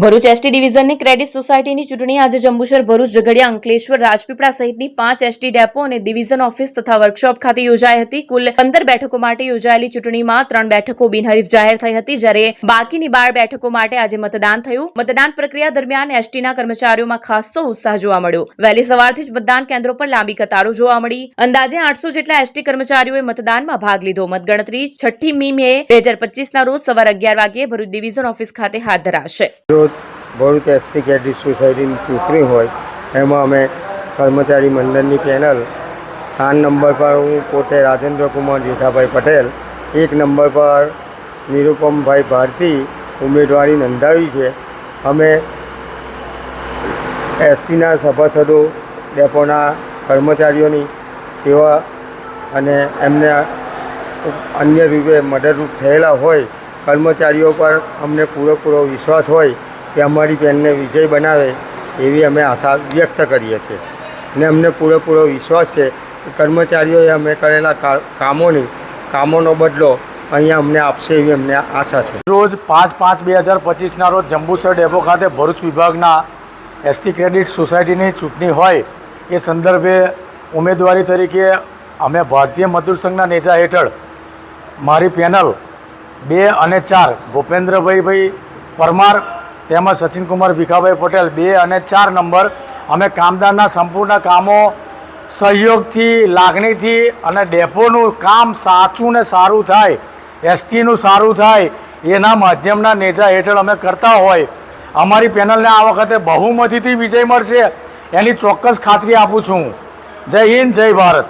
Bharuch ST ડિવિઝનની credit સોસાયટીની ચૂંટણી આજે જંબુસર, ભરૂચ, ઝઘડિયા, અંકલેશ્વર, રાજપીપળા સહિતની પાંચ એસટી ડેપો અને ડિવિઝન ઓફિસ તથા વર્કશોપ ખાતે યોજાઈ હતી. કુલ પંદર બેઠકો માટે યોજાયેલી ચૂંટણીમાં ત્રણ બેઠકો બિનહરીફ જાહેર થઈ હતી, જ્યારે બાકીની બાર બેઠકો માટે આજે મતદાન થયું. મતદાન પ્રક્રિયા દરમિયાન એસટીના કર્મચારીઓમાં ખાસ્સો ઉત્સાહ જોવા મળ્યો. વહેલી સવારથી જ મતદાન કેન્દ્રો પર લાંબી કતારો જોવા મળી. અંદાજે આઠસો જેટલા એસટી કર્મચારીઓએ મતદાનમાં ભાગ લીધો. મતગણતરી છઠ્ઠી મી મે બે હજાર પચીસના રોજ સવાર અગિયાર વાગ્યે ભરૂચ ડિવિઝન ઓફિસ ખાતે હાથ ધરાશે. રોજ ભરૂચ એસટી ક્રેડિટ સોસાયટીની ચૂંટણી હોય, એમાં અમે કર્મચારી મંડળની પેનલ ત્રણ નંબર પર હું પોતે રાજેન્દ્રકુમાર જેઠાભાઈ પટેલ, એક નંબર પર નિરુપમભાઈ ભારતી ઉમેદવારી નોંધાવી છે. અમે એસટીના સભાસદો, ડેપોના કર્મચારીઓની સેવા અને એમને અન્ય રૂપે મદદરૂપ થયેલા હોય, કર્મચારીઓ પર અમને પૂરેપૂરો વિશ્વાસ હોય કે અમારી બેનને વિજય બનાવે એવી અમે આશા વ્યક્ત કરીએ છીએ. ને અમને પૂરેપૂરો વિશ્વાસ છે કે કર્મચારીઓએ અમે કરેલા કામોની, કામોનો બદલો અહીંયા અમને આપશે એવી અમને આશા છે. રોજ પાંચ પાંચ બે હજાર પચીસના રોજ જંબુસર ડેપો ખાતે ભરૂચ વિભાગના એસટી ક્રેડિટ સોસાયટીની ચૂંટણી હોય એ સંદર્ભે ઉમેદવારી તરીકે અમે ભારતીય મજદૂર સંઘના નેજા હેઠળ મારી પેનલ બે અને ચાર ભૂપેન્દ્રભાઈ ભાઈ પરમાર તેમજ સચિનકુમાર ભીખાભાઈ પટેલ બે અને ચાર નંબર. અમે કામદારના સંપૂર્ણ કામો સહયોગથી, લાગણીથી અને ડેપોનું કામ સાચું ને સારું થાય, એસટીનું સારું થાય, એના માધ્યમના નેજા હેઠળ અમે કરતા હોય. અમારી પેનલને આ વખતે બહુમતીથી વિજય મળશે, એની ચોક્કસ ખાતરી આપું છું. જય હિન્દ, જય ભારત.